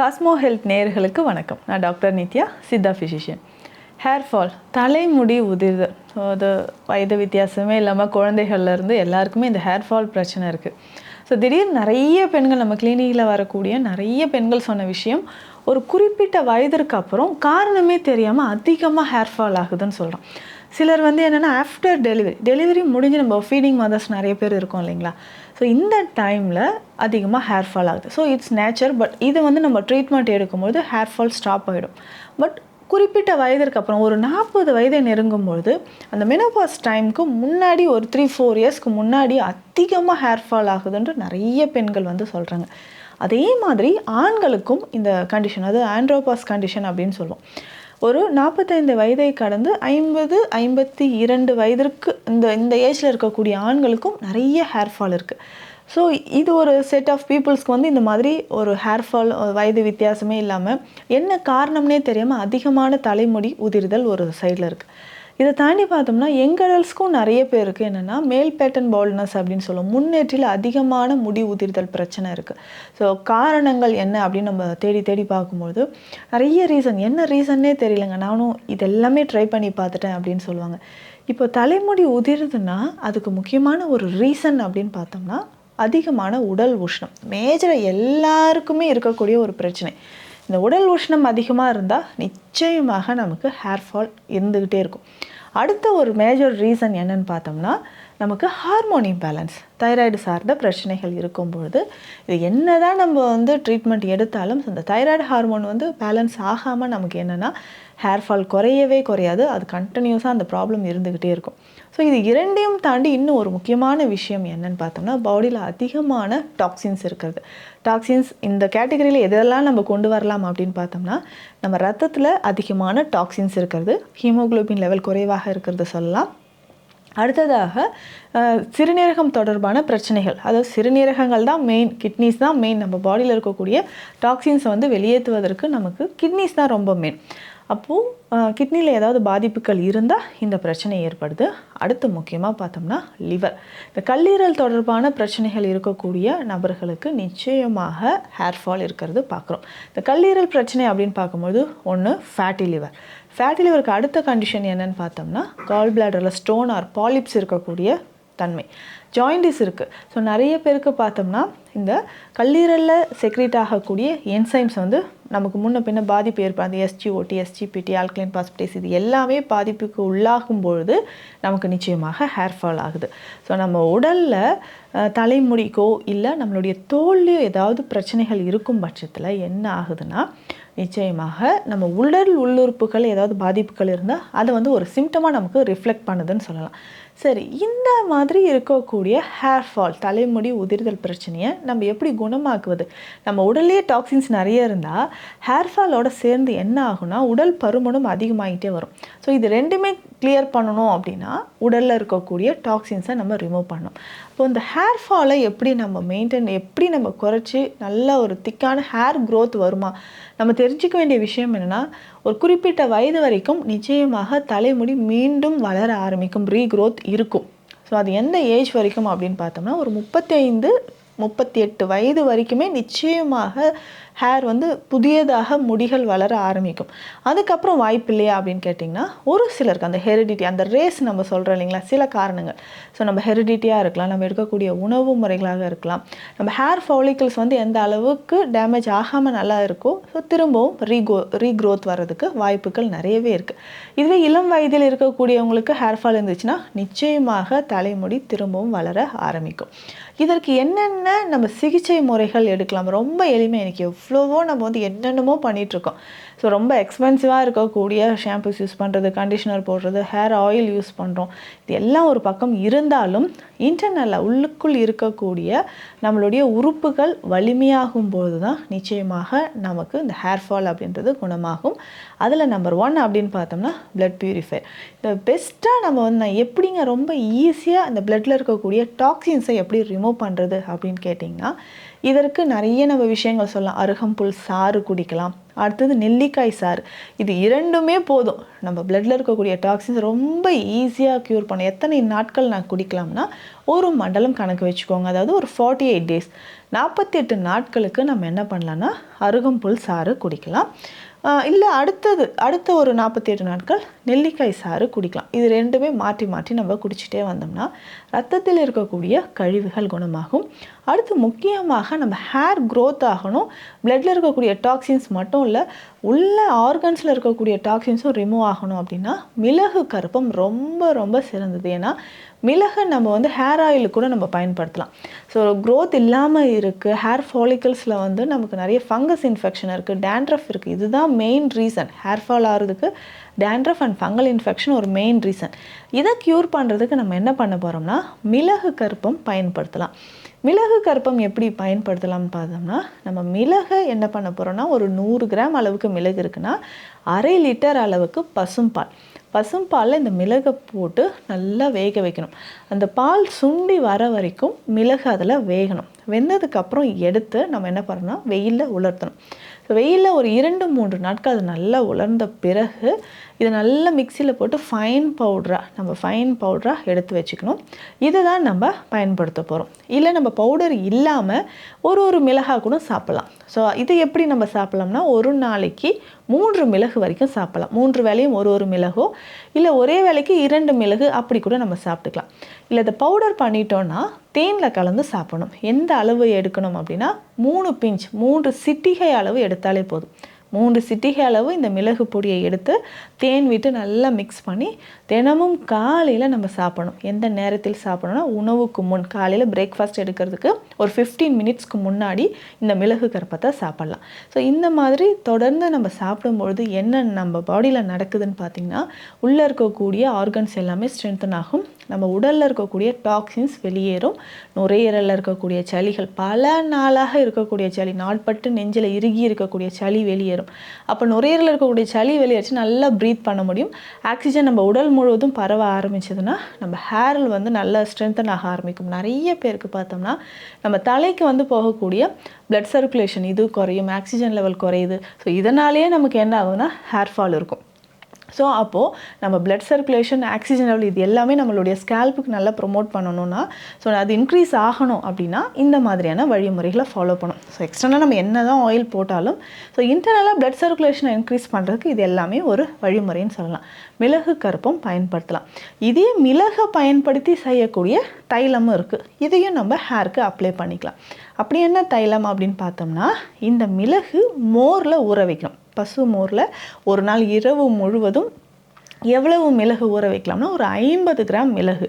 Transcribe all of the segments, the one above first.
Cosmo health நேயர்களுக்கு வணக்கம். நான் doctor Nithya Siddha physician hair fall தலைமுடி உதிர்தல் ஸோ அது வயது வித்தியாசமே இல்லாமல் குழந்தைகள்லேருந்து எல்லாருக்குமே இந்த ஹேர் ஃபால் பிரச்சனை இருக்குது ஸோ திடீர்னு நிறைய பெண்கள் நம்ம கிளினிக்கில் வரக்கூடிய நிறைய பெண்கள் சொன்ன விஷயம் ஒரு குறிப்பிட்ட வயதிற்கு அப்புறம் காரணமே தெரியாமல் அதிகமாக ஹேர் ஃபால் ஆகுதுன்னு சொல்கிறோம் சிலர் வந்து என்னென்னா ஆஃப்டர் டெலிவரி டெலிவரி முடிஞ்சு நம்ம ஃபீடிங் மதர்ஸ் நிறைய பேர் இருக்கோம் இல்லைங்களா? ஸோ இந்த டைமில் அதிகமாக ஹேர் ஃபால் ஆகுது. ஸோ இட்ஸ் நேச்சர் பட் இது வந்து நம்ம ட்ரீட்மெண்ட் எடுக்கும்போது ஹேர் ஃபால் ஸ்டாப் ஆகிடும் பட் குறிப்பிட்ட வயதிற்கு அப்புறம் ஒரு நாற்பது வயதை நெருங்கும்பொழுது அந்த மெனோபாஸ் டைமுக்கு முன்னாடி ஒரு த்ரீ ஃபோர் இயர்ஸ்க்கு முன்னாடி அதிகமாக ஹேர் ஃபால் ஆகுதுன்ற நிறைய பெண்கள் வந்து சொல்கிறாங்க அதே மாதிரி ஆண்களுக்கும் இந்த கண்டிஷன் அது ஆண்ட்ரோபாஸ் கண்டிஷன் அப்படின்னு சொல்லுவோம். ஒரு நாற்பத்தைந்து வயதை கடந்து ஐம்பது ஐம்பத்தி இரண்டு வயதிற்கு இந்த இந்த ஏஜில் இருக்கக்கூடிய ஆண்களுக்கும் நிறைய ஹேர் ஃபால் இருக்குது ஸோ இது ஒரு செட் ஆஃப் பீப்புள்ஸ்க்கு வந்து இந்த மாதிரி ஒரு ஹேர் ஃபால் வயது வித்தியாசமே இல்லாமல் என்ன காரணம்னே தெரியாமல் அதிகமான தலைமுடி உதிர்தல் ஒரு சைடில் இருக்குது இதை தாண்டி பார்த்தோம்னா எங்கடல்ஸ்க்கும் நிறைய பேருக்கு என்னென்னா மேல் பேட்டன் பவுல்னஸ் அப்படின்னு சொல்லுவோம். முன்னேற்றில் அதிகமான முடி உதிர்தல் பிரச்சனை இருக்குது ஸோ காரணங்கள் என்ன அப்படின்னு நம்ம தேடி தேடி பார்க்கும்போது நிறைய ரீசன் என்ன ரீசன்னே தெரியலங்க. நானும் இதெல்லாமே ட்ரை பண்ணி பார்த்துட்டேன் அப்படின்னு சொல்லுவாங்க. இப்போ தலைமுடி உதிருதுன்னா அதுக்கு முக்கியமான ஒரு ரீசன் அப்படின்னு பார்த்தோம்னா அதிகமான உடல் உஷ்ணம். மேஜராக எல்லாருக்குமே இருக்கக்கூடிய ஒரு பிரச்சனை. இந்த உடல் உஷ்ணம் அதிகமாக இருந்தால் நிச்சயமாக நமக்கு ஹேர் ஃபால் இருந்துக்கிட்டே இருக்கும். அடுத்த ஒரு மேஜர் ரீசன் என்னன்னு பார்த்தோம்னா நமக்கு ஹார்மோன் இம்பேலன்ஸ் தைராய்டு சார்ந்த பிரச்சனைகள் இருக்கும் பொழுது இது என்ன தான் நம்ம வந்து ட்ரீட்மெண்ட் எடுத்தாலும் அந்த தைராய்டு ஹார்மோன் வந்து பேலன்ஸ் ஆகாமல் நமக்கு என்னென்னா ஹேர் ஃபால் குறையவே குறையாது. அது கண்டினியூஸாக அந்த ப்ராப்ளம் இருந்துக்கிட்டே இருக்கும். ஸோ இது இரண்டையும் தாண்டி இன்னும் ஒரு முக்கியமான விஷயம் என்னன்னு பார்த்தோம்னா பாடியில் அதிகமான டாக்ஸின்ஸ் இருக்கிறது. டாக்ஸின்ஸ் இந்த கேட்டகரியில் எதெல்லாம் நம்ம கொண்டு வரலாம் அப்படின்னு பார்த்தோம்னா நம்ம ரத்தத்தில் அதிகமான டாக்ஸின்ஸ் இருக்கிறது ஹீமோகுளோபின் லெவல் குறைவாக இருக்கிறது சொல்லலாம். அடுத்ததாக சிறுநீரகம் தொடர்பான பிரச்சனைகள். அதாவது சிறுநீரகங்கள் தான் மெயின் கிட்னிஸ் தான் மெயின் நம்ம பாடியில் இருக்கக்கூடிய டாக்ஸின்ஸை வந்து வெளியேற்றுவதற்கு நமக்கு கிட்னிஸ் தான் ரொம்ப மெயின் அப்போது கிட்னியில் ஏதாவது பாதிப்புகள் இருந்தால் இந்த பிரச்சனை ஏற்படுது. அடுத்து முக்கியமாக பார்த்தோம்னா லிவர். இந்த கல்லீரல் தொடர்பான பிரச்சனைகள் இருக்கக்கூடிய நபர்களுக்கு நிச்சயமாக ஹேர் ஃபால் இருக்கிறது பார்க்குறோம். இந்த கல்லீரல் பிரச்சனை அப்படின்னு பார்க்கும்போது ஒன்று ஃபேட்டி லிவர் ஃபேட்டி லிவருக்கு அடுத்த கண்டிஷன் என்னன்னு பார்த்தோம்னா கால் பிளாடரில் ஸ்டோன் ஆர் பாலிப்ஸ் இருக்கக்கூடிய தன்மை. ஜாயிண்டிஸ் இருக்குது ஸோ நிறைய பேருக்கு பார்த்தோம்னா இந்த கல்லீரலில் செக்ரேட் ஆகக்கூடிய என்சைம்ஸ் வந்து நமக்கு முன்ன பின்ன பாதிப்பு ஏற்படும் அந்த எஸ்ஜிஓடி எஸ்ஜிபிடி ஆல்கலைன் பாஸ்பிடேஸ் இது எல்லாமே பாதிப்புக்கு உள்ளாகும் பொழுது நமக்கு நிச்சயமாக ஹேர் ஃபால் ஆகுது. ஸோ நம்ம உடலில் தலைமுடிக்கோ இல்லை நம்மளுடைய தோல்லையோ ஏதாவது பிரச்சனைகள் இருக்கும் பட்சத்தில் என்ன ஆகுதுன்னா நிச்சயமாக நம்ம உடல் உள்ளுறுப்புகள் ஏதாவது பாதிப்புகள் இருந்தால் அதை வந்து ஒரு சிம்டமாக நமக்கு ரிஃப்ளெக்ட் பண்ணுதுன்னு சொல்லலாம். சரி இந்த மாதிரி இருக்கக்கூடிய ஹேர் ஃபால் தலைமுடி உதிர்தல் பிரச்சனையை நம்ம எப்படி குணமாக்குவது? நம்ம உடல்லையே டாக்ஸின்ஸ் நிறைய இருந்தால் ஹேர் ஃபாலோட சேர்ந்து என்ன ஆகும்னா உடல் பருமனும் அதிகமாகிட்டே வரும். ஸோ இது ரெண்டுமே கிளியர் பண்ணணும் அப்படின்னா உடலில் இருக்கக்கூடிய டாக்ஸின்ஸை நம்ம ரிமூவ் பண்ணணும். இப்போ இந்த ஹேர் ஃபாலை எப்படி நம்ம மெயின்டைன் எப்படி நம்ம குறைச்சி நல்ல ஒரு திக்கான ஹேர் க்ரோத் வருமா? நம்ம தெரிஞ்சுக்க வேண்டிய விஷயம் என்னென்னா ஒரு குறிப்பிட்ட வயது வரைக்கும் நிச்சயமாக தலைமுடி மீண்டும் வளர ஆரம்பிக்கும் ரீக்ரோத் இருக்கும். ஸோ அது எந்த ஏஜ் வரைக்கும் அப்படின்னு பார்த்தோம்னா ஒரு முப்பத்தைந்து முப்பத்தி எட்டு வயது வரைக்குமே நிச்சயமாக ஹேர் வந்து புதியதாக முடிகள் வளர ஆரம்பிக்கும். அதுக்கப்புறம் வாய்ப்பு இல்லையா அப்படின்னு கேட்டிங்கன்னா ஒரு சிலருக்கு அந்த ஹெரிடிட்டி அந்த ரேஸ் நம்ம சொல்கிறோம் இல்லைங்களா சில காரணங்கள். ஸோ நம்ம ஹெரிடிட்டியாக இருக்கலாம் நம்ம எடுக்கக்கூடிய உணவு முறைகளாக இருக்கலாம். நம்ம ஹேர் ஃபாலிக்கல்ஸ் வந்து எந்த அளவுக்கு டேமேஜ் ஆகாமல் நல்லா இருக்கோ ஸோ திரும்பவும் ரீகோ ரீக்ரோத் வர்றதுக்கு வாய்ப்புகள் நிறையவே இருக்குது இதுவே இளம் வயதில் இருக்கக்கூடியவங்களுக்கு ஹேர் ஃபால் இருந்துச்சுன்னா நிச்சயமாக தலைமுடி திரும்பவும் வளர ஆரம்பிக்கும். இதற்கு என்னென்ன நம்ம சிகிச்சை முறைகள் எடுக்கலாம்? ரொம்ப எளிமை எனக்கு எவ்வளவோ நம்ம வந்து என்னென்னமோ பண்ணிகிட்ருக்கோம் ஸோ ரொம்ப எக்ஸ்பென்சிவாக இருக்கக்கூடிய ஷாம்பூஸ் யூஸ் பண்ணுறது கண்டிஷனர் போடுறது ஹேர் ஆயில் யூஸ் பண்ணுறோம் இது எல்லாம் ஒரு பக்கம் இருந்தாலும் இன்டர்னலாக உள்ளுக்குள் இருக்கக்கூடிய நம்மளுடைய உறுப்புகள் வலிமையாகும் போது தான் நிச்சயமாக நமக்கு இந்த ஹேர் ஃபால் அப்படின்றது குணமாகும். அதில் நம்பர் ஒன் அப்படின்னு பார்த்தோம்னா பிளட் பியூரிஃபை இந்த பெஸ்ட்டாக நம்ம வந்து நான் எப்படிங்க ரொம்ப ஈஸியாக அந்த பிளட்டில் இருக்கக்கூடிய டாக்ஸின்ஸை எப்படி ரிமூவ் பண்ணுறது அப்படின்னு கேட்டிங்கன்னா இதற்கு நிறைய நம்ம விஷயங்கள் சொல்லலாம். அருகம்புல் சாறு குடிக்கலாம். அடுத்தது நெல்லிக்காய் சாறு. இது இரண்டுமே போதும். நம்ம பிளட்டில் இருக்கக்கூடிய டாக்ஸின்ஸ் ரொம்ப ஈஸியாக க்யூர் பண்ண எத்தனை நாட்கள் நான் குடிக்கலாம்னா ஒரு மண்டலம் கணக்கு வச்சுக்கோங்க. அதாவது ஒரு ஃபார்ட்டி எயிட் டேஸ் நாற்பத்தி எட்டு நாட்களுக்கு நம்ம என்ன பண்ணலான்னா அருகம்புல் சாறு குடிக்கலாம். இல்லை அடுத்தது அடுத்த ஒரு நாற்பத்தி எட்டு நாட்கள் நெல்லிக்காய் சாறு குடிக்கலாம். இது ரெண்டுமே மாற்றி மாற்றி நம்ம குடிச்சிட்டே வந்தோம்னா ரத்தத்தில் இருக்கக்கூடிய கழிவுகள் குணமாகும். அடுத்து முக்கியமாக நம்ம ஹேர் க்ரோத் ஆகணும். பிளட்டில் இருக்கக்கூடிய டாக்ஸின்ஸ் மட்டும் இல்லை உள்ள ஆர்கன்ஸில் இருக்கக்கூடிய டாக்ஸின்ஸும் ரிமூவ் ஆகணும் அப்படின்னா மிளகு கருப்பம் ரொம்ப ரொம்ப சிறந்தது. ஏன்னா மிளகை நம்ம வந்து ஹேர் ஆயில் கூட நம்ம பயன்படுத்தலாம். ஸோ க்ரோத் இல்லாமல் இருக்குது ஹேர் ஃபாலிக்கல்ஸில் வந்து நமக்கு நிறைய ஃபங்கஸ் இன்ஃபெக்ஷன் இருக்குது டேண்ட்ரஃப் இருக்குது இதுதான் மெயின் ரீசன் ஹேர் ஃபால் ஆகிறதுக்கு டேண்ட்ரஃப் அண்ட் ஃபங்கல் இன்ஃபெக்ஷன் ஒரு மெயின் ரீசன் இதை க்யூர் பண்ணுறதுக்கு நம்ம என்ன பண்ண போகிறோம்னா மிளகு கருப்பம் பயன்படுத்தலாம். மிளகு கற்பம் எப்படி பயன்படுத்தலாம்னு பார்த்தோம்னா நம்ம மிளகை என்ன பண்ண போகிறோம்னா ஒரு நூறு கிராம் அளவுக்கு மிளகு இருக்குன்னா அரை லிட்டர் அளவுக்கு பசும்பால். பசும்பாலில் இந்த மிளகை போட்டு நல்லா வேக வைக்கணும். அந்த பால் சுண்டி வர வரைக்கும் மிளகு அதில் வேகணும். வெந்ததுக்கப்புறம் எடுத்து நம்ம என்ன பண்ணணும்னா வெயிலில் உலர்த்தணும். வெயிலில் ஒரு இரண்டு மூன்று நாட்கள் அது நல்லா உலர்ந்த பிறகு இதை நல்லா மிக்சியில் போட்டு ஃபைன் பவுட்ராக நம்ம ஃபைன் பவுட்ராக எடுத்து வச்சுக்கணும். இதை தான் நம்ம பயன்படுத்த போகிறோம் இல்லை நம்ம பவுடர் இல்லாமல் ஒரு ஒரு மிளகாய் கூட சாப்பிட்லாம். ஸோ இது எப்படி நம்ம சாப்பிட்லாம்னா ஒரு நாளைக்கு மூன்று மிளகு வரைக்கும் சாப்பிட்லாம். மூன்று வேலையும் ஒரு ஒரு மிளகோ இல்லை ஒரே வேலைக்கு இரண்டு மிளகு அப்படி கூட நம்ம சாப்பிட்டுக்கலாம். இல்லை இதை பவுடர் பண்ணிட்டோன்னா தேனில் கலந்து சாப்பிடணும். எந்த அளவு எடுக்கணும் அப்படின்னா மூணு பிஞ்ச் மூன்று சிட்டிகை அளவு எடுத்தாலே போதும். மூன்று சிட்டிகை அளவு இந்த மிளகு பொடியை எடுத்து தேன் விட்டு நல்லா மிக்ஸ் பண்ணி தினமும் காலையில் நம்ம சாப்பிடணும். எந்த நேரத்தில் சாப்பிடணும்னா உணவுக்கு முன் காலையில் பிரேக்ஃபாஸ்ட் எடுக்கிறதுக்கு ஒரு ஃபிஃப்டீன் மினிட்ஸ்க்கு முன்னாடி இந்த மிளகு கருப்பத்தை சாப்பிட்லாம். ஸோ இந்த மாதிரி தொடர்ந்து நம்ம சாப்பிடும்பொழுது என்ன நம்ம பாடியில் நடக்குதுன்னு பார்த்திங்கன்னா உள்ளே இருக்கக்கூடிய ஆர்கன்ஸ் எல்லாமே ஸ்ட்ரென்தன் ஆகும். நம்ம உடலில் இருக்கக்கூடிய டாக்ஸின்ஸ் வெளியேறும். நுரையீரலில் இருக்கக்கூடிய சளிகள் பல நாளாக இருக்கக்கூடிய சளி நாட்பட்டு நெஞ்சில் இறுகி இருக்கக்கூடிய சளி வெளியேறும். அப்போ நுரையீரலில் இருக்கக்கூடிய சளி வெளியேறிச்சு நல்லா ப்ரீத் பண்ண முடியும். ஆக்சிஜன் நம்ம உடல் முழுவதும் பரவ ஆரம்பிச்சதுன்னா நம்ம ஹேரில் வந்து நல்லா ஸ்ட்ரென்தன் ஆக ஆரம்பிக்கும். நிறைய பேருக்கு பார்த்தோம்னா நம்ம தலைக்கு வந்து போகக்கூடிய பிளட் சர்க்குலேஷன் இது குறையும் ஆக்சிஜன் லெவல் குறையுது. ஸோ இதனாலேயே நமக்கு என்ன ஆகுதுன்னா ஹேர் ஃபால் இருக்கும். ஸோ அப்போது நம்ம பிளட் சர்க்குலேஷன் ஆக்சிஜன் லெவல் இது எல்லாமே நம்மளுடைய ஸ்கேல்புக்கு நல்லா ப்ரொமோட் பண்ணணும்னா ஸோ அது இன்க்ரீஸ் ஆகணும் அப்படின்னா இந்த மாதிரியான வழிமுறைகளை ஃபாலோ பண்ணணும். ஸோ எக்ஸ்டர்னலாக நம்ம என்ன தான் ஆயில் போட்டாலும் ஸோ இன்டர்னலாக பிளட் சர்க்குலேஷனை இன்க்ரீஸ் பண்ணுறதுக்கு இது எல்லாமே ஒரு வழிமுறைன்னு சொல்லலாம். மிளகு கருப்பம் பயன்படுத்தலாம். இதே மிளகை பயன்படுத்தி செய்யக்கூடிய தைலமும் இருக்குது இதையும் நம்ம ஹேருக்கு அப்ளை பண்ணிக்கலாம். அப்படி என்ன தைலம் அப்படின்னு பார்த்தோம்னா இந்த மிளகு மோரில் ஊற வைக்கணும். பசு மோரில் ஒரு நாள் இரவு முழுவதும் எவ்வளவு மிளகு ஊற வைக்கலாம்னா ஒரு ஐம்பது கிராம் மிளகு.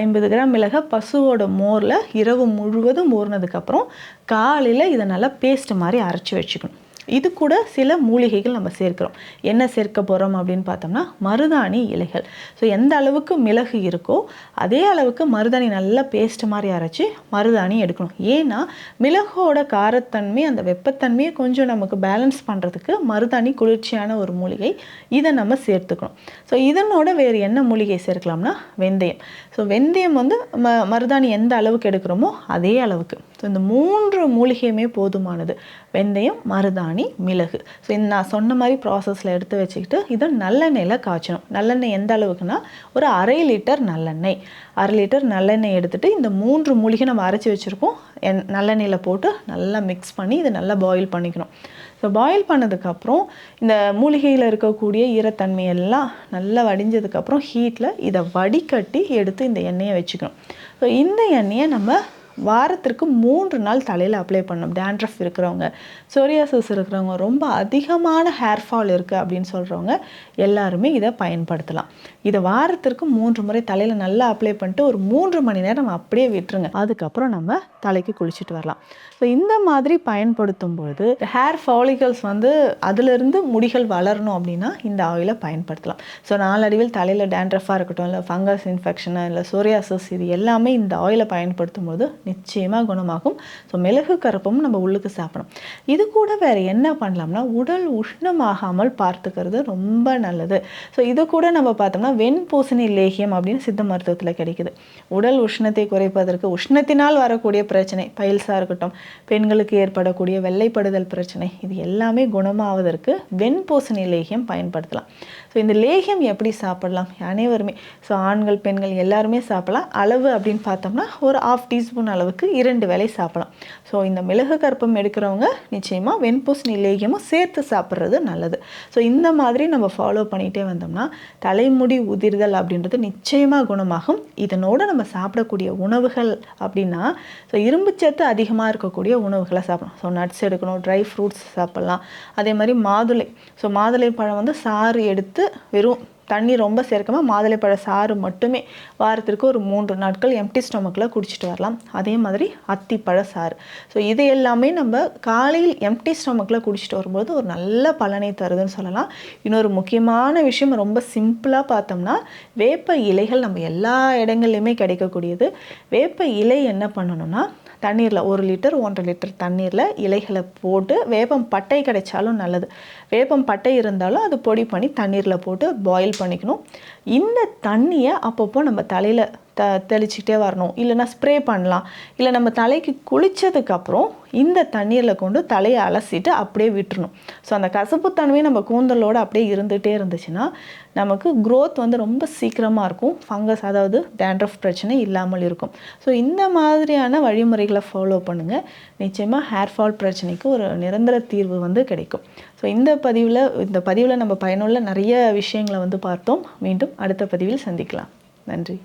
ஐம்பது கிராம் மிளகை பசுவோட மோரில் இரவு முழுவதும் ஊறினதுக்கப்புறம் காலையில் இதை நல்லா பேஸ்ட் மாதிரி அரைச்சி வச்சுக்கணும். இது கூட சில மூலிகைகள் நம்ம சேர்க்கிறோம். என்ன சேர்க்க போகிறோம் அப்படின்னு பார்த்தோம்னா மருதாணி இலைகள். ஸோ எந்த அளவுக்கு மிளகு இருக்கோ அதே அளவுக்கு மருதாணி நல்லா பேஸ்ட் மாதிரி அரைச்சி மருதாணி எடுக்கணும். ஏன்னா மிளகோட காரத்தன்மை அந்த வெப்பத்தன்மையை கொஞ்சம் நமக்கு பேலன்ஸ் பண்ணுறதுக்கு மருதாணி குளிர்ச்சியான ஒரு மூலிகை. இதை நம்ம சேர்த்துக்கணும். ஸோ இதனோட வேறு என்ன மூலிகை சேர்க்கலாம்னா வெந்தயம். ஸோ வெந்தயம் வந்து ம மருதாணி எந்த அளவுக்கு எடுக்கிறோமோ அதே அளவுக்கு. ஸோ இந்த மூன்று மூலிகையுமே போதுமானது. வெந்தயம் மருதாணி மிளகு. ஸோ இந்த நான் சொன்ன மாதிரி ப்ராசஸில் எடுத்து வச்சுக்கிட்டு இதை நல்லெண்ணெயில் காய்ச்சணும். நல்லெண்ணெய் எந்த அளவுக்குன்னா ஒரு அரை லிட்டர் நல்லெண்ணெய். அரை லிட்டர் நல்லெண்ணெய் எடுத்துகிட்டு இந்த மூன்று மூலிகை நம்ம அரைச்சி வச்சுருக்கோம். என் நல்லெண்ணெயில் போட்டு நல்லா மிக்ஸ் பண்ணி இதை நல்லா பாயில் பண்ணிக்கணும். ஸோ பாயில் பண்ணதுக்கப்புறம் இந்த மூலிகையில் இருக்கக்கூடிய ஈரத்தன்மை எல்லாம் நல்லா வடிஞ்சதுக்கப்புறம் ஹீட்டில் இதை வடிகட்டி எடுத்து இந்த எண்ணெயை வச்சுக்கணும். ஸோ இந்த எண்ணெயை நம்ம வாரத்திற்கு மூன்று நாள் தலையில் அப்ளை பண்ணணும். டேண்ட்ரஃப் இருக்கிறவங்க சோரியாசஸ் இருக்கிறவங்க ரொம்ப அதிகமான ஹேர் ஃபால் இருக்குது அப்படின்னு சொல்கிறவங்க எல்லாருமே இதை பயன்படுத்தலாம். இதை வாரத்திற்கு மூன்று முறை தலையில் நல்லா அப்ளை பண்ணிட்டு ஒரு மூன்று மணி நேரம் அப்படியே விட்டுருங்க. அதுக்கப்புறம் நம்ம தலைக்கு குளிச்சுட்டு வரலாம். ஸோ இந்த மாதிரி பயன்படுத்தும் பொழுது ஹேர் ஃபாலிகல்ஸ் வந்து அதிலிருந்து முடிகள் வளரணும் அப்படின்னா இந்த ஆயிலை பயன்படுத்தலாம். ஸோ நாளடைவில் தலையில் டேண்ட்ரஃபாக இருக்கட்டும் இல்லை ஃபங்கஸ் இன்ஃபெக்ஷனாக இல்லை சோரியாசஸ் இது எல்லாமே இந்த ஆயிலை பயன்படுத்தும் போது நிச்சயமாக குணமாகும். ஸோ மிளகு கருப்பமும் நம்ம உள்ளுக்கு சாப்பிடணும். இது கூட வேறு என்ன பண்ணலாம்னா உடல் உஷ்ணமாகாமல் பார்த்துக்கிறது ரொம்ப நல்லது. ஸோ இது கூட நம்ம பார்த்தோம்னா வெண்பூசணி லேகியம் அப்படின்னு சித்த மருத்துவத்தில் கிடைக்குது. உடல் உஷ்ணத்தை குறைப்பதற்கு உஷ்ணத்தினால் வரக்கூடிய பிரச்சனை பயில்ஸாக இருக்கட்டும் பெண்களுக்கு ஏற்படக்கூடிய வெள்ளைப்படுதல் பிரச்சனை இது எல்லாமே குணமாவதற்கு வெண்பூசணி லேகியம் பயன்படுத்தலாம். ஸோ இந்த லேகியம் எப்படி சாப்பிடலாம்? அனைவருமே ஸோ ஆண்கள் பெண்கள் எல்லாருமே சாப்பிடலாம். அளவு அப்படின்னு பார்த்தோம்னா ஒரு ஆஃப் டீஸ்பூன் அளவுக்கு இரண்டு வேலை சாப்பிடலாம். ஸோ இந்த மிளகு கற்பம் எடுக்கிறவங்க நிச்சயமாக வெண்பூசணி லேகியமும் சேர்த்து சாப்பிட்றது நல்லது. ஸோ இந்த மாதிரி நம்ம ஃபாலோ பண்ணிகிட்டே வந்தோம்னா தலைமுடி உதிர்தல் அப்படின்றது நிச்சயமாக குணமாகும். இதனோட நம்ம சாப்பிடக்கூடிய உணவுகள் அப்படின்னா ஸோ இரும்புச்சத்து அதிகமாக இருக்கக்கூடிய உணவுகளை சாப்பிடலாம். ஸோ நட்ஸ் எடுக்கணும் ட்ரை ஃப்ரூட்ஸ் சாப்பிட்லாம். அதே மாதிரி மாதுளை. ஸோ மாதுளை பழம் வந்து சாறு எடுத்து வெறும் தண்ணி ரொம்ப சேர்க்கமாக மாதுளைப்பழ சாறு மட்டுமே வாரத்திற்கு ஒரு மூன்று நாட்கள் எம்டி ஸ்டொமக்கில் குடிச்சிட்டு வரலாம். அதே மாதிரி அத்திப்பழ சாறு. ஸோ இது எல்லாமே நம்ம காலையில் எம்டி ஸ்டொமக்கில் குடிச்சிட்டு வரும்போது ஒரு நல்ல பலனை தருதுன்னு சொல்லலாம். இன்னொரு முக்கியமான விஷயம் ரொம்ப சிம்பிளாக பார்த்தோம்னா வேப்ப இலைகள் நம்ம எல்லா இடங்கள்லையுமே கிடைக்கக்கூடியது. வேப்ப இலை என்ன பண்ணணும்னா தண்ணீரில் ஒரு லிட்டர் ஒன்றரை லிட்டர் தண்ணீரில் இலைகளை போட்டு வேப்பம் பட்டை கிடைச்சாலும் நல்லது. வேப்பம் பட்டை இருந்தாலும் அது பொடி பண்ணி தண்ணீரில் போட்டு பாயில் பண்ணிக்கணும். இந்த தண்ணியை அப்பப்போ நம்ம தலையில் த தெளிச்சிக்கிட்டே வரணும். இல்லைன்னா ஸ்ப்ரே பண்ணலாம். இல்லை நம்ம தலைக்கு குளித்ததுக்கப்புறம் இந்த தண்ணீரில் கொண்டு தலையை அலசிட்டு அப்படியே விட்டுறணும். ஸோ அந்த கசப்புத்தன்மை நம்ம கூந்தலோடு அப்படியே இருந்துகிட்டே இருந்துச்சுன்னா நமக்கு க்ரோத் வந்து ரொம்ப சீக்கிரமாக இருக்கும். ஃபங்கஸ் அதாவது டேண்ட்ரஃப் பிரச்சனை இல்லாமல் இருக்கும். ஸோ இந்த மாதிரியான வழிமுறைகளை ஃபாலோ பண்ணுங்கள் நிச்சயமாக ஹேர் ஃபால் பிரச்சனைக்கு ஒரு நிரந்தர தீர்வு வந்து கிடைக்கும். ஸோ இந்த பதிவில் இந்த பதிவில் நம்ம பயனுள்ள நிறைய விஷயங்களை வந்து பார்த்தோம். மீண்டும் அடுத்த பதிவில் சந்திக்கலாம். நன்றி.